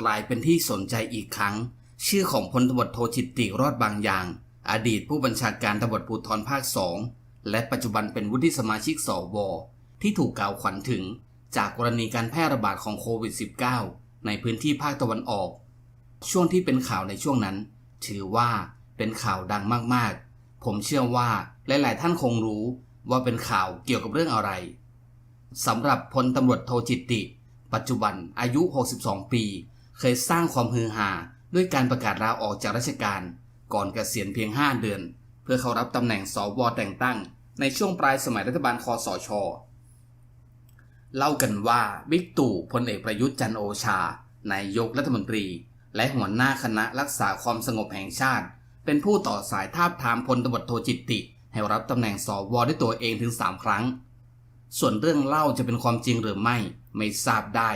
กลายเป็นที่สนใจอีกครั้ง ชื่อของพลตำรวจโทจิตติรอดบางอย่าง อดีตผู้บัญชาการตำรวจภูธรภาคสองและปัจจุบันเป็นวุฒิสมาชิกสวที่ถูกกล่าวขวัญถึง จากกรณีการแพร่ระบาดของโควิด -19 ในพื้นที่ภาคตะวันออก ช่วงที่เป็นข่าวในช่วงนั้น ถือว่าเป็นข่าวดังมากๆ ผมเชื่อว่าหลายๆท่านคงรู้ว่าเป็นข่าวเกี่ยวกับเรื่องอะไรสำหรับพลตำรวจโทจิตติ ปัจจุบันอายุ 62 ปี เคยสร้างความฮือฮาด้วยการประกาศลาออกจากราชการ ก่อนเกษียณเพียง 5 เดือน เพื่อเข้ารับตำแหน่งสวแต่งตั้ง ในช่วงปลายสมัยรัฐบาลคอสช เล่ากันว่าบิ๊กตู่พลเอกประยุทธ์จันโอชานายกรัฐมนตรี และหัวหน้าคณะรักษาความสงบแห่งชาติ เป็นผู้ต่อสายทาบทามพลตำรวจโทจิตติ ให้รับตำแหน่งสวด้วยตัวเองถึง 3 ครั้ง ส่วนเรื่องเล่าจะเป็นความจริงหรือไม่ไม่ทราบได้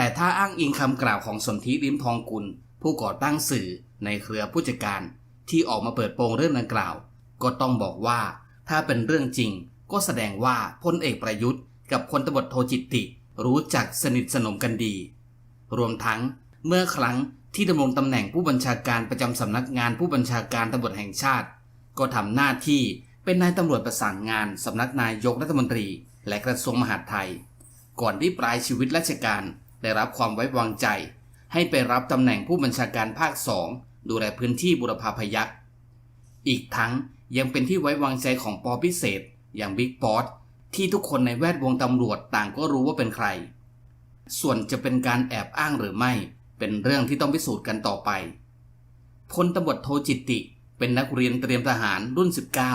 แต่ถ้าอ้างอิงคำกล่าวของสนธิริมทองกุล ผู้ก่อตั้งสื่อในเครือผู้จัดการ ที่ออกมาเปิดโปงเรื่องดังกล่าว ก็ต้องบอกว่าถ้าเป็นเรื่องจริง ก็แสดงว่าพลเอกประยุทธ์ กับพลตบรโทจิตติ รู้จักสนิทสนมกันดี รวมทั้งเมื่อครั้งที่ดำรงตำแหน่งผู้บัญชาการประจำสำนักงานผู้บัญชาการตำรวจแห่งชาติ ก็ทำหน้าที่เป็นนายตำรวจประสานงานสำนักนายกรัฐมนตรี และกระทรวงมหาดไทย ก่อนที่ปลายชีวิตราชการ ได้รับความไว้วางใจ ให้ไปรับตำแหน่งผู้บัญชาการภาคสองดูแลพื้นที่บุรพาพยัคฆ์อีกทั้งยังเป็นที่ไว้วางใจของปอพิเศษ อย่างบิ๊กป๊อตที่ทุกคนในแวดวงตำรวจต่างก็รู้ว่าเป็นใคร ส่วนจะเป็นการแอบอ้างหรือไม่ เป็นเรื่องที่ต้องพิสูจน์กันต่อไปพลตำรวจโทจิตติเป็นนักเรียนเตรียมทหารรุ่น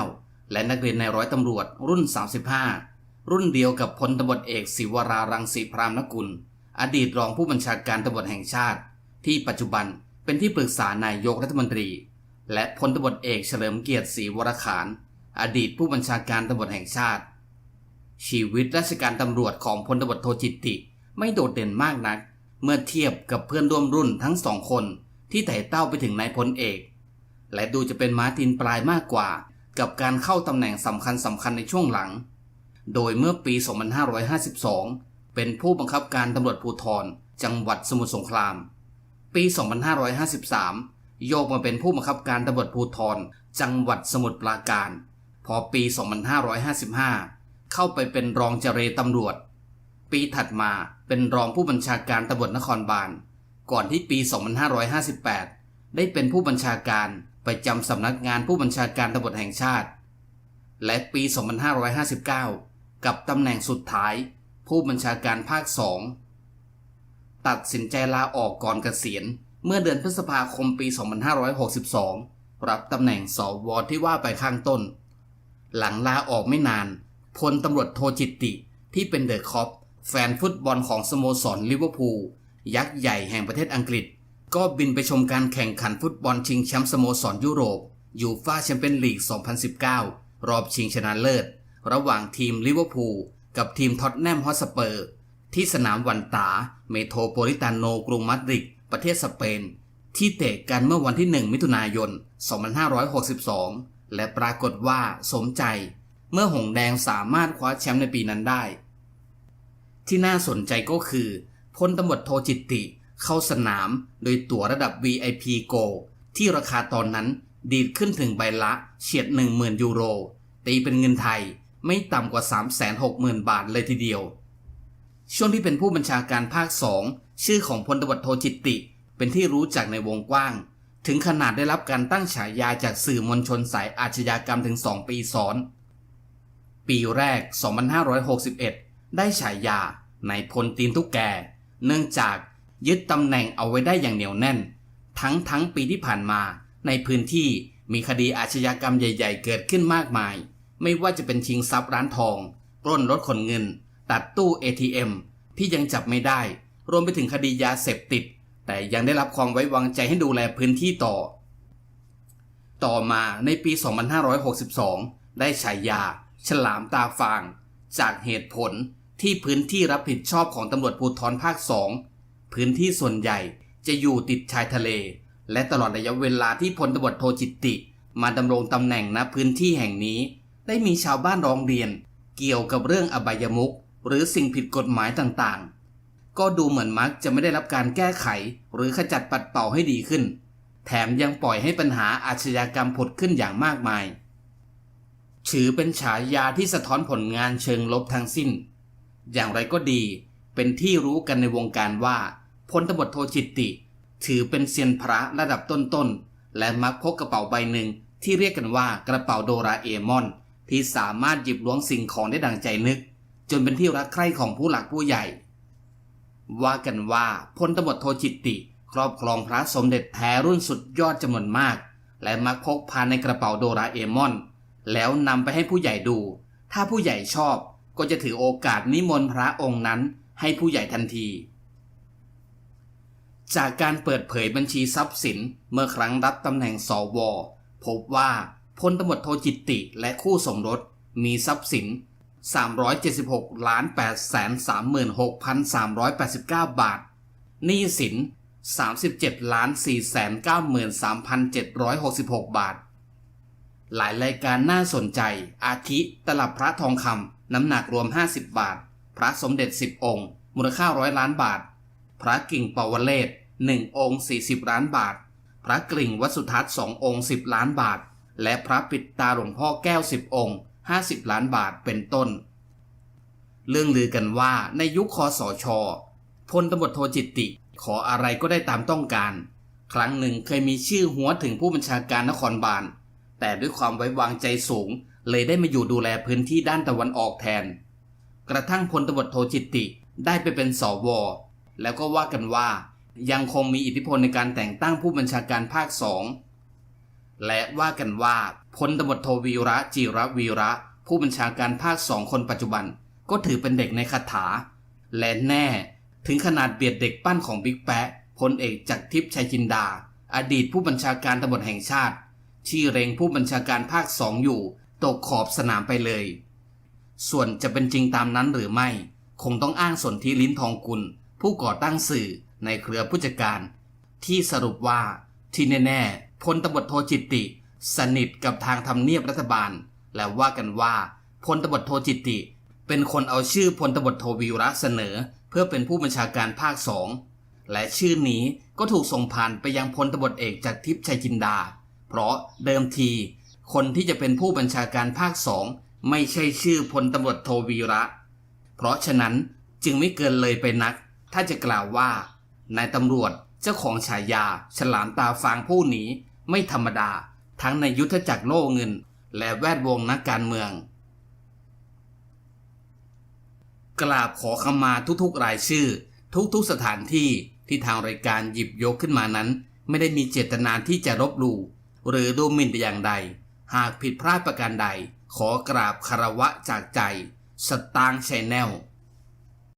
19 และนักเรียนในร้อยตำรวจรุ่น 35 รุ่นเดียวกับพลตำรวจเอกศิวรารังสีพรามนกุล อดีตรองผู้บัญชาการตำรวจแห่งชาติ ที่ปัจจุบันเป็นที่ปรึกษานายกรัฐมนตรี และพลตำรวจเอกเฉลิมเกียรติศรีวรขาน อดีตผู้บัญชาการตำรวจแห่งชาติ ชีวิตราชการตำรวจของพลตำรวจโทจิตติ ไม่โดดเด่นมากนัก เมื่อเทียบกับเพื่อนร่วมรุ่นทั้งสองคนที่ไต่เต้าไปถึงนายพลเอก และดูจะเป็นมาตินปลายมากกว่า กับการเข้าตำแหน่งสำคัญสำคัญในช่วงหลัง โดยเมื่อปี 2552 เป็นผู้บังคับการตำรวจภูธรจังหวัดสมุทรสงคราม ปี 2553 โยกมาเป็นผู้บังคับการตำรวจภูธรจังหวัดสมุทรปราการ พอปี 2555 เข้าไปเป็นรองเจรตำรวจ ปีถัดมาเป็นรองผู้บัญชาการตำรวจนครบาล ก่อนที่ปี 2558 ได้เป็นผู้บัญชาการไปจำสำนักงานผู้บัญชาการตำรวจแห่งชาติ และปี 2559 กับตำแหน่งสุดท้าย ผู้บัญชาการภาคสองตัดสินใจลาออกก่อนเกษียณ เมื่อเดือนพฤษภาคมปี 2562 รับตำแหน่งสวที่ว่าไปข้างต้น หลังลาออกไม่นานพลตำรวจโทจิตติที่เป็นเดอะคอปแฟนฟุตบอลของสโมสรลิเวอร์พูลยักษ์ใหญ่แห่งประเทศอังกฤษ ก็บินไปชมการแข่งขันฟุตบอลชิงแชมป์สโมสรยุโรปยูฟ่าแชมเปี้ยนลีก 2019 รอบชิงชนะเลิศ ระหว่างทีมลิเวอร์พูล กับทีมท็อตแนมฮอสเปอร์ ที่สนามวันตา เมโทรโพลิตานโนกรุงมาดริดประเทศสเปน ที่เตะกันเมื่อวันที่ 1 มิถุนายน 2562 และปรากฏว่าสมใจ เมื่อหงแดงสามารถคว้าแชมป์ในปีนั้นได้ ที่น่าสนใจก็คือพลตำรวจโทจิตติเข้าสนามโดยตั๋วระดับ VIP Go ที่ราคาตอนนั้นดีดขึ้นถึงใบละเฉียด 10,000 ยูโร ตีเป็นเงินไทย ไม่ต่ำกว่า 360,000 บาทเลยทีเดียว ช่วงที่เป็นผู้บัญชาการภาคสองชื่อของพลตำรวจโทจิตติ เป็นที่รู้จักในวงกว้าง ถึงขนาดได้รับการตั้งฉายาจากสื่อมวลชนสายอาชญากรรมถึง 2 ปีซ้อน ปีแรก 2561 ได้ฉายาในพลตีนทุกแก เนื่องจากยึดตำแหน่งเอาไว้ได้อย่างเหนียวแน่น ทั้งทั้งปีที่ผ่านมาในพื้นที่มีคดีอาชญากรรมใหญ่ ๆ เกิดขึ้นมากมาย ไม่ว่าจะเป็นชิงทรัพย์ร้านทองปล้นรถขนเงิน ตัดตู้ ATM ที่ยังจับไม่ได้ รวมไปถึงคดียาเสพติด แต่ยังได้รับความไว้วางใจให้ดูแลพื้นที่ต่อ ต่อมาในปี 2562 ได้ฉายา ฉลามตาฟาง จากเหตุผลที่พื้นที่รับผิดชอบของตำรวจภูธรภาคสองพื้นที่ส่วนใหญ่จะอยู่ติดชายทะเล และตลอดระยะเวลาที่พลตำรวจโทจิตติ มาดำรงตำแหน่งณพื้นที่แห่งนี้ ได้มีชาวบ้านร้องเรียน เกี่ยวกับเรื่องอบายมุกหรือสิ่งผิดกฎหมายต่างๆ ก็ดูเหมือนมักจะไม่ได้รับการแก้ไข หรือขจัดปัดเป่าให้ดีขึ้น แถมยังปล่อยให้ปัญหาอาชญากรรมผุดขึ้นอย่างมากมาย ถือเป็นฉายาที่สะท้อนผลงานเชิงลบทั้งสิ้น อย่างไรก็ดี เป็นที่รู้กันในวงการว่าพลตบโทจิตติ ถือเป็นเซียนพระระดับต้นๆ และมักพกกระเป๋าใบหนึ่งที่เรียกกันว่ากระเป๋าโดราเอมอน ที่สามารถหยิบล้วงสิ่งของได้ดังใจนึก จนเป็นที่รักใคร่ของผู้หลักผู้ใหญ่ ว่ากันว่าพลตบโทจิตติ ครอบครองพระสมเด็จแท้รุ่นสุดยอดจำนวนมาก และมักพกพาในกระเป๋าโดราเอมอน แล้วนำไปให้ผู้ใหญ่ดู ถ้าผู้ใหญ่ชอบก็จะถือโอกาสนิมนต์พระองค์นั้นให้ผู้ใหญ่ทันที จากการเปิดเผยบัญชีทรัพย์สินเมื่อครั้งรับตำแหน่งสวพบว่า พลตำรวจโทจิตติและคู่สมรสมีทรัพย์สิน 376ล้าน8แสน36,389 บาท หนี้สิน 37ล้าน4แสน93,766 บาท หลายรายการน่าสนใจ อาทิตลับพระทองคำน้ำหนักรวม 50 บาท พระสมเด็จ 10 องค์ มูลค่าร้อยล้านบาท พระกิ่งปวเลศ1องค์ 40 ล้านบาท พระกริ่งวัสุทัศน์2องค์ 10 ล้านบาท และพระปิดตาหลวงพ่อแก้ว10องค์ 50 ล้านบาทเป็นต้น เรื่องลือกันว่าในยุคคอสอชอพลตำรวจโทจิตติ ขออะไรก็ได้ตามต้องการ ครั้งหนึ่งเคยมีชื่อหัวถึงผู้บัญชาการนครบาล แต่ด้วยความไว้วางใจสูง เลยได้มาอยู่ดูแลพื้นที่ด้านตะวันออกแทน กระทั่งพลตำรวจโทจิตติได้ไปเป็นสวแล้วก็ว่ากันว่า ยังคงมีอิทธิพลในการแต่งตั้งผู้บัญชาการภาคสอง และว่ากันว่าพลตำรวจโทวีระจิระวีระ ผู้บัญชาการภาคสองคนปัจจุบัน ก็ถือเป็นเด็กในคาถา และแน่ถึงขนาดเบียดเด็กปั้นของบิ๊กแปะพลเอกจักรทิพย์ชัยจินดา อดีตผู้บัญชาการตำรวจแห่งชาติที่เร็งผู้บัญชาการภาคสองอยู่ ตกขอบสนามไปเลย ส่วนจะเป็นจริงตามนั้นหรือไม่ คงต้องอ้างสนธิลิ้นทองกุล ผู้ก่อตั้งสื่อในเครือผู้จัดการ ที่สรุปว่าที่แน่ๆ พลตำรวจโทจิตติ สนิทกับทางทำเนียบรัฐบาล และว่ากันว่าพลตำรวจโทจิตติ เป็นคนเอาชื่อพลตำรวจโทวีระเสนอ เพื่อเป็นผู้บัญชาการภาคสองและชื่อนี้ก็ถูกส่งผ่านไปยังพลตำรวจเอกจากทิพย์ชัยจินดา เพราะเดิมที คนที่จะเป็นผู้บัญชาการภาคสองไม่ใช่ชื่อพลตำรวจโทวีระ เพราะฉะนั้นจึงไม่เกินเลยไปนัก ถ้าจะกล่าวว่านายตำรวจ เจ้าของฉายา ฉลามตาฟางผู้นี้ไม่ธรรมดา ทั้งในยุทธจักรโล่เงิน และแวดวงนักการเมือง กราบขอขมาทุกๆรายชื่อ ทุกๆสถานที่ที่ทางรายการหยิบยกขึ้นมานั้น ไม่ได้มีเจตนาที่จะรบหลู่หรือดูหมิ่นแต่อย่างใด หากผิดพลาดประการใด ขอกราบคารวะจากใจ สตางค์ชแนล